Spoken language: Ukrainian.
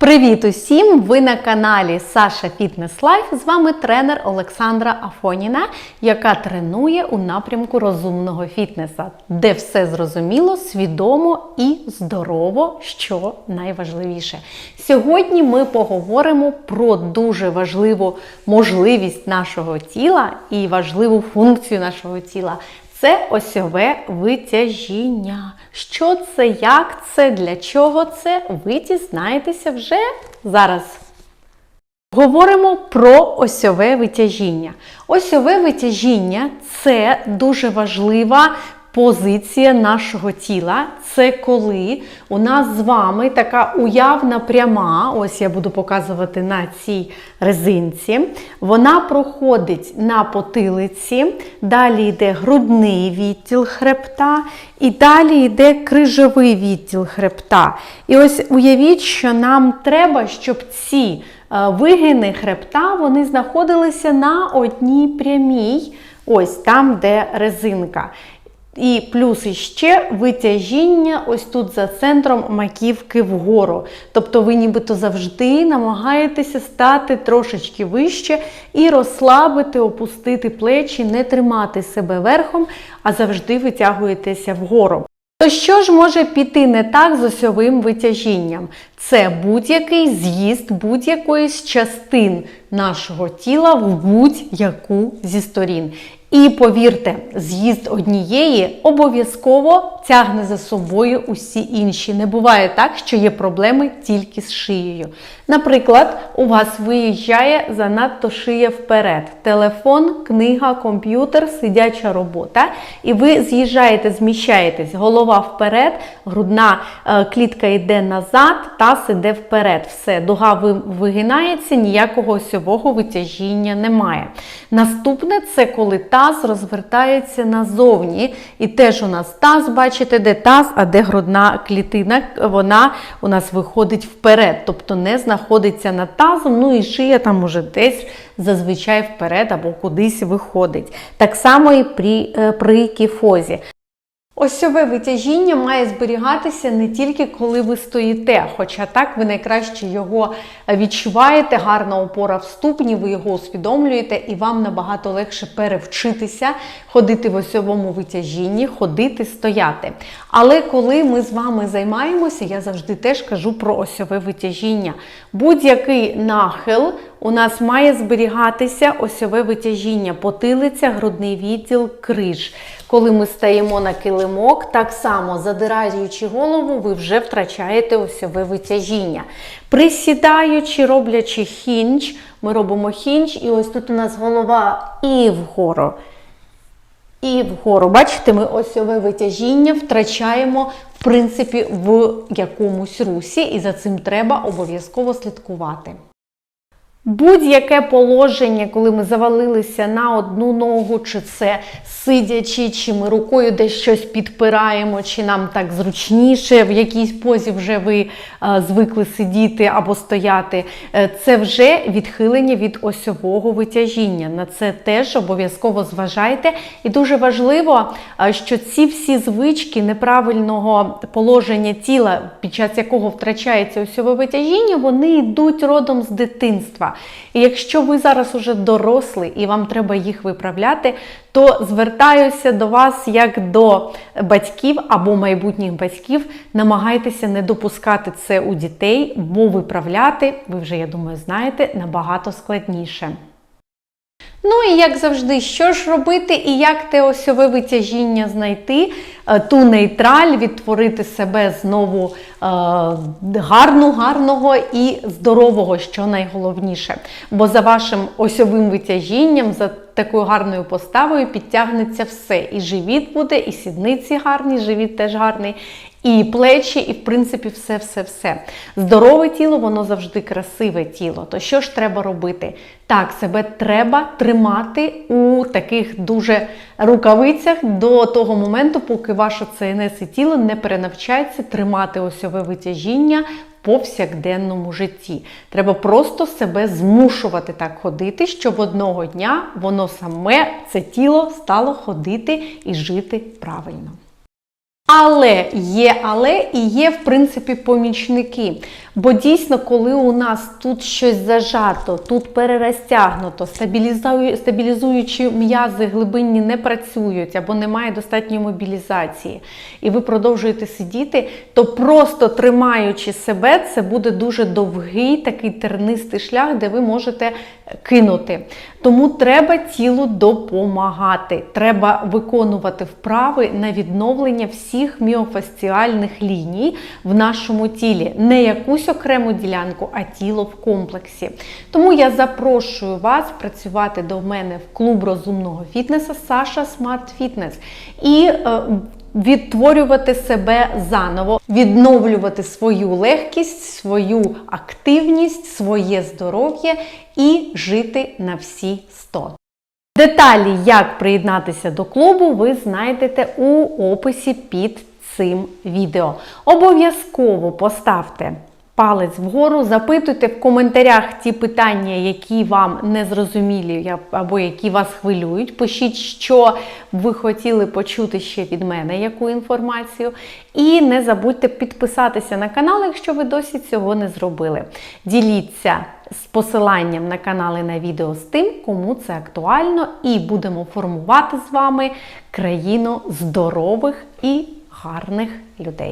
Привіт усім! Ви на каналі Саша Фітнес Лайф. З вами тренер Олександра Афоніна, яка тренує у напрямку розумного фітнеса, де все зрозуміло, свідомо і здорово, що найважливіше. Сьогодні ми поговоримо про дуже важливу можливість нашого тіла і важливу функцію нашого тіла. Це осьове витяжіння. Що це, як це, для чого це, ви дізнаєтеся вже зараз. Говоримо про осьове витяжіння. Осьове витяжіння це дуже важлива позиція нашого тіла. Це коли у нас з вами така уявна пряма, ось я буду показувати на цій резинці. Вона проходить на потилиці, далі йде грудний відділ хребта, і далі йде крижовий відділ хребта. І ось уявіть, що нам треба, щоб ці е, вигини хребта вони знаходилися на одній прямій, ось там, де резинка. І плюс іще витяжіння ось тут за центром маківки вгору. Тобто ви нібито завжди намагаєтеся стати трошечки вище і розслабити, опустити плечі, не тримати себе верхом, а завжди витягуєтеся вгору. То що ж може піти не так з осьовим витяжінням? Це будь-який з'їзд будь-якої з частин нашого тіла в будь-яку зі сторін. І повірте, з'їзд однієї обов'язково тягне за собою усі інші. Не буває так, що є проблеми тільки з шиєю. Наприклад, у вас виїжджає занадто шия вперед. Телефон, книга, комп'ютер, сидяча робота. І ви з'їжджаєте, зміщаєтесь, голова вперед, грудна е, клітка йде назад, таз іде вперед. Все, дуга вигинається, ніякого осьового витяжіння немає. Наступне це коли таз розвертається назовні. І теж у нас таз, бачите, де таз, а де грудна клітина, вона у нас виходить вперед, тобто не знаходиться над тазом, ну і шия там уже десь зазвичай вперед або кудись виходить. Так само і при, е, при кіфозі. Осьове витяжіння має зберігатися не тільки коли ви стоїте, хоча так ви найкраще його відчуваєте, гарна опора в ступні, ви його усвідомлюєте, і вам набагато легше перевчитися ходити в осьовому витяжінні, ходити, стояти. Але коли ми з вами займаємося, я завжди теж кажу про осьове витяжіння. Будь-який нахил у нас має зберігатися осьове витяжіння, потилиця, грудний відділ, криж. Коли ми стаємо на килимок, так само задираючи голову, ви вже втрачаєте осьове витяжіння. Присідаючи, роблячи хінч, ми робимо хінч, і ось тут у нас голова і вгору. І вгору. Бачите, ми осьове витяжіння втрачаємо, в принципі, в якомусь русі, і за цим треба обов'язково слідкувати. Будь-яке положення, коли ми завалилися на одну ногу, чи це сидячи, чи ми рукою десь щось підпираємо, чи нам так зручніше, в якійсь позі вже ви е, звикли сидіти або стояти, е, це вже відхилення від осьового витяжіння. На це теж обов'язково зважайте. І дуже важливо, е, що ці всі звички неправильного положення тіла, під час якого втрачається осьове витяжіння, вони йдуть родом з дитинства. І якщо ви зараз уже дорослий і вам треба їх виправляти, то звертаюся до вас як до батьків або майбутніх батьків. Намагайтеся не допускати це у дітей, бо виправляти, ви вже, я думаю, знаєте, набагато складніше. Ну і як завжди, що ж робити і як те осьове витяжіння знайти, е, ту нейтраль, відтворити себе знову е, гарну, гарного і здорового, що найголовніше. Бо за вашим осьовим витяжінням, за такою гарною поставою підтягнеться все. І живіт буде, і сідниці гарні, живіт теж гарний. І плечі, і в принципі все-все-все. Здорове тіло, воно завжди красиве тіло. То що ж треба робити? Так, себе треба тримати у таких дуже рукавицях до того моменту, поки ваше ЦНС і тіло не перенавчається тримати осьове витяжіння повсякденному житті. Треба просто себе змушувати так ходити, щоб одного дня воно саме, це тіло, стало ходити і жити правильно. Але є, але і є, в принципі, помічники. Бо дійсно, коли у нас тут щось зажато, тут перерозтягнуто, стабілізуючі м'язи глибинні не працюють або немає достатньої мобілізації, і ви продовжуєте сидіти, то просто тримаючи себе, це буде дуже довгий такий тернистий шлях, де ви можете кинути. Тому треба тілу допомагати. Треба виконувати вправи на відновлення всіх міофасціальних ліній в нашому тілі. Не якусь окрему ділянку, а тіло в комплексі. Тому я запрошую вас працювати до мене в клуб розумного фітнесу Саша Смарт Фітнес. І е, відтворювати себе заново, відновлювати свою легкість, свою активність, своє здоров'я і жити на всі 100. Деталі, як приєднатися до клубу, ви знайдете у описі під цим відео. Обов'язково поставте палець вгору, запитуйте в коментарях ті питання, які вам не зрозумілі або які вас хвилюють. Пишіть, що ви хотіли почути ще від мене, яку інформацію. І не забудьте підписатися на канал, якщо ви досі цього не зробили. Діліться з посиланням на канали на відео з тим, кому це актуально, і будемо формувати з вами країну здорових і гарних людей.